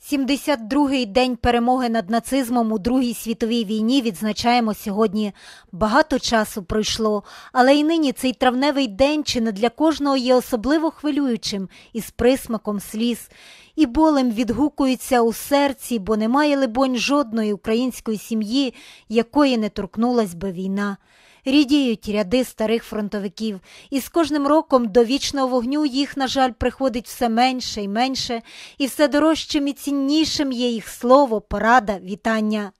72-й день перемоги над нацизмом у Другій світовій війні відзначаємо сьогодні. Багато часу пройшло, але й нині цей травневий день чи не для кожного є особливо хвилюючим із присмаком сліз. І болем відгукується у серці, бо немає, либонь, жодної української сім'ї, якої не торкнулась би війна. Рідіють ряди старих фронтовиків, і з кожним роком до вічного вогню їх, на жаль, приходить все менше і менше, і все дорожчим і ціннішим є їх слово, порада, вітання.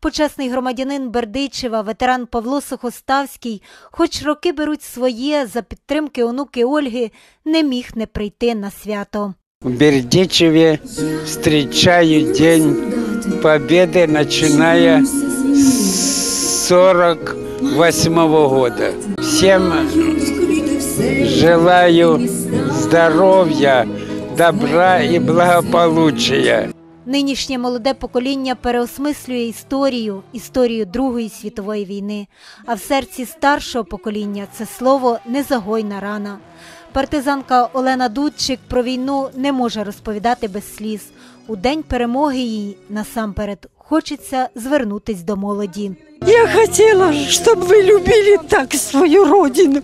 Почесний громадянин Бердичева, ветеран Павло Сухоставський, хоч роки беруть своє за підтримки онуки Ольги, не міг не прийти на свято. В Бердичеве встречаю День Победы, начиная с 48 года. Всем желаю здоровья, добра и благополучия. Нинішнє молоде покоління переосмислює історію, історію Другої світової війни, а в серці старшого покоління це слово незагойна рана. Партизанка Олена Дудчик про війну не може розповідати без сліз. У день перемоги їй насамперед хочеться звернутись до молоді. Я хотела, чтобы вы любили так свою родину,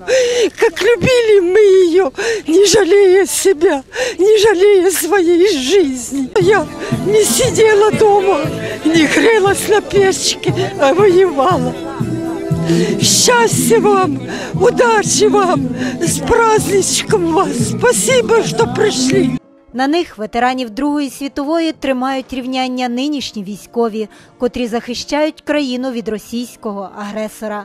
как любили мы ее, не жалея себя, не жалея своей жизни. Я не сидела дома, не грелась на печке, а воевала. Счастья вам, удачи вам, с праздничком вас. Спасибо, что пришли. На них ветеранів Другої світової тримають рівняння нинішні військові, котрі захищають країну від російського агресора.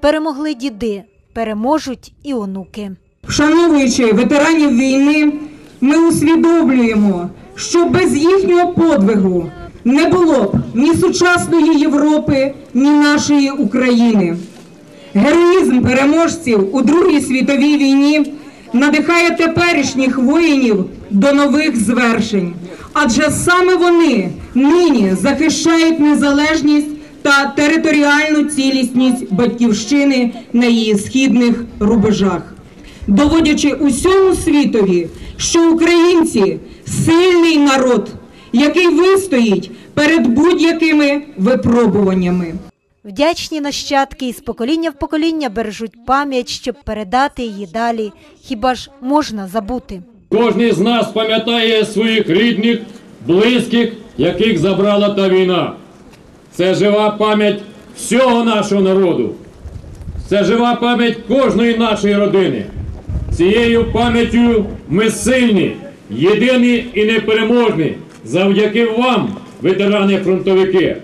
Перемогли діди, переможуть і онуки. Вшановуючи ветеранів війни, ми усвідомлюємо, що без їхнього подвигу не було б ні сучасної Європи, ні нашої України. Героїзм переможців у Другій світовій війні надихає теперішніх воїнів до нових звершень, адже саме вони нині захищають незалежність та територіальну цілісність батьківщини на її східних рубежах, доводячи усьому світові, що українці сильний народ, який вистоїть перед будь-якими випробуваннями. Вдячні нащадки із покоління в покоління бережуть пам'ять, щоб передати її далі. Хіба ж можна забути? Кожний з нас пам'ятає своїх рідних, близьких, яких забрала та війна. Це жива пам'ять всього нашого народу. Це жива пам'ять кожної нашої родини. Цією пам'яттю ми сильні, єдині і непереможні завдяки вам, ветерани-фронтовики.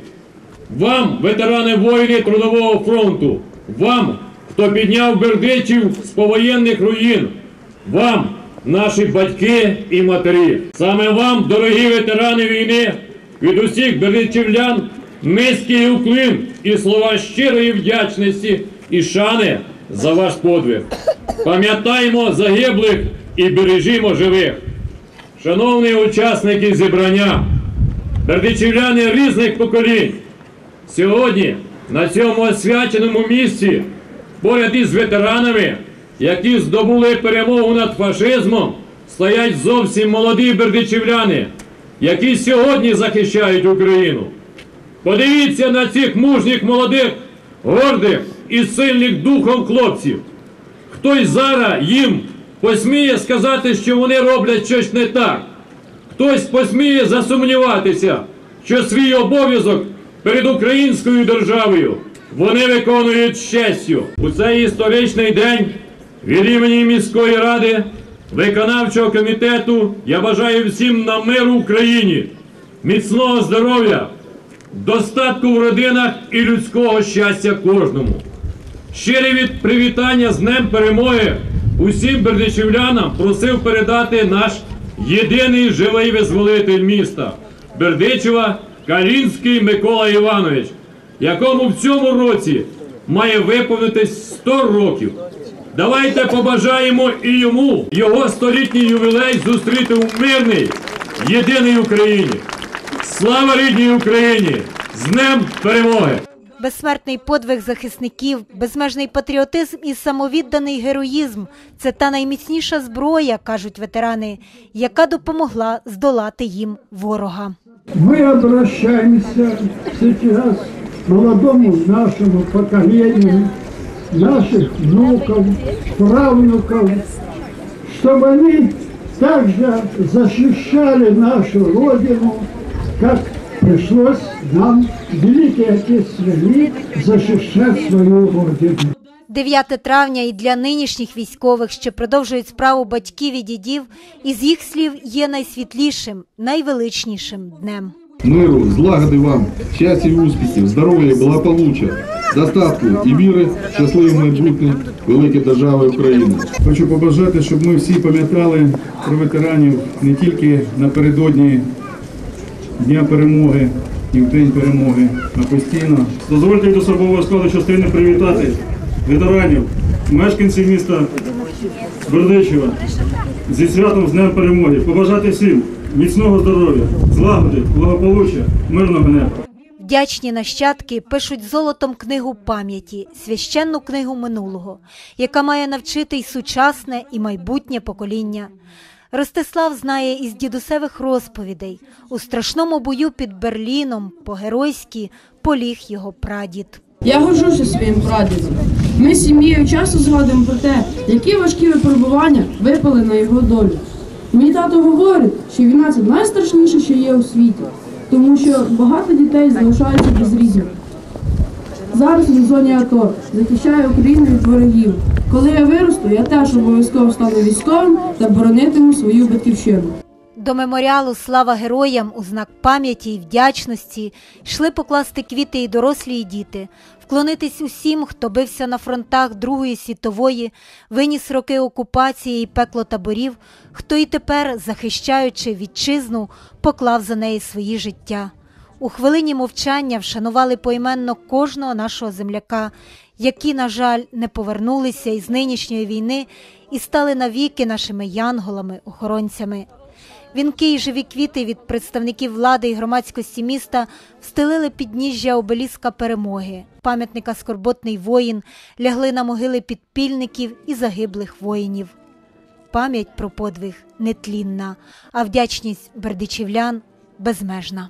Вам, ветерани воїни Трудового фронту, вам, хто підняв Бердичів з повоєнних руїн, вам, наші батьки і матері. Саме вам, дорогі ветерани війни, від усіх бердичівлян низький уклін і слова щирої вдячності і шани за ваш подвиг. Пам'ятаємо загиблих і бережімо живих. Шановні учасники зібрання, бердичівляни різних поколінь. Сьогодні на цьому освяченому місці, поряд із ветеранами, які здобули перемогу над фашизмом, стоять зовсім молоді бердичівляни, які сьогодні захищають Україну. Подивіться на цих мужніх молодих, гордих і сильних духом хлопців. Хтось зараз їм посміє сказати, що вони роблять щось не так. Хтось посміє засумніватися, що свій обов'язок перед українською державою вони виконують з честю. У цей історичний день від імені міської ради, виконавчого комітету я бажаю всім на миру Україні, міцного здоров'я, достатку в родинах і людського щастя кожному. Щирі від привітання з Днем Перемоги усім бердичівлянам просив передати наш єдиний живий визволитель міста Бердичева Калінський Микола Іванович, якому в цьому році має виповнитись 100 років. Давайте побажаємо і йому його столітній ювілей зустріти у мирній, єдиній Україні. Слава рідній Україні! З Днем Перемоги! Безсмертний подвиг захисників, безмежний патріотизм і самовідданий героїзм це та найміцніша зброя, кажуть ветерани, яка допомогла здолати їм ворога. Мы обращаемся сейчас к молодому нашему поколению, наших внуков, правнуков, чтобы они также защищали нашу Родину, как пришлось нам, Великий Отечественный мир, защищать свою Родину. 9 травня і для нинішніх військових, що продовжують справу батьків і дідів, із їх слів є найсвітлішим, найвеличнішим днем. Миру, злагоди вам, щастя і успіхів, здоров'я і благополуччя, достатку і віри, щасливе майбутнє великої держави України. Хочу побажати, щоб ми всі пам'ятали про ветеранів не тільки напередодні Дня перемоги і в День перемоги, а постійно. Дозвольте від особового складу частини привітати ветеранів, мешканців міста Бердичева зі святом з Днем Перемоги. Побажати всім міцного здоров'я, злагоди, благополуччя, мирного неба. Вдячні нащадки пишуть золотом книгу пам'яті, священну книгу минулого, яка має навчити й сучасне, і майбутнє покоління. Ростислав знає із дідусевих розповідей. У страшному бою під Берліном по-геройськи поліг його прадід. Я горжуся своїм прадідом. Ми з сім'єю часто згадуємо про те, які важкі випробування випали на його долю. Мій тато говорить, що війна це найстрашніше, що є у світі, тому що багато дітей залишаються без рідних. Зараз у зоні АТО захищаю Україну від ворогів. Коли я виросту, я теж обов'язково стану військовим та боронитиму свою батьківщину. До меморіалу Слава героям у знак пам'яті і вдячності йшли покласти квіти і дорослі, і діти, вклонитись усім, хто бився на фронтах Другої світової, виніс роки окупації і пекло таборів, хто і тепер, захищаючи вітчизну, поклав за неї свої життя. У хвилині мовчання вшанували поіменно кожного нашого земляка, які, на жаль, не повернулися із нинішньої війни і стали навіки нашими янголами, охоронцями. Вінки і живі квіти від представників влади і громадськості міста встелили підніжжя обеліска перемоги. Пам'ятника Скорботний воїн лягли на могили підпільників і загиблих воїнів. Пам'ять про подвиг нетлінна, а вдячність бердичівлян безмежна.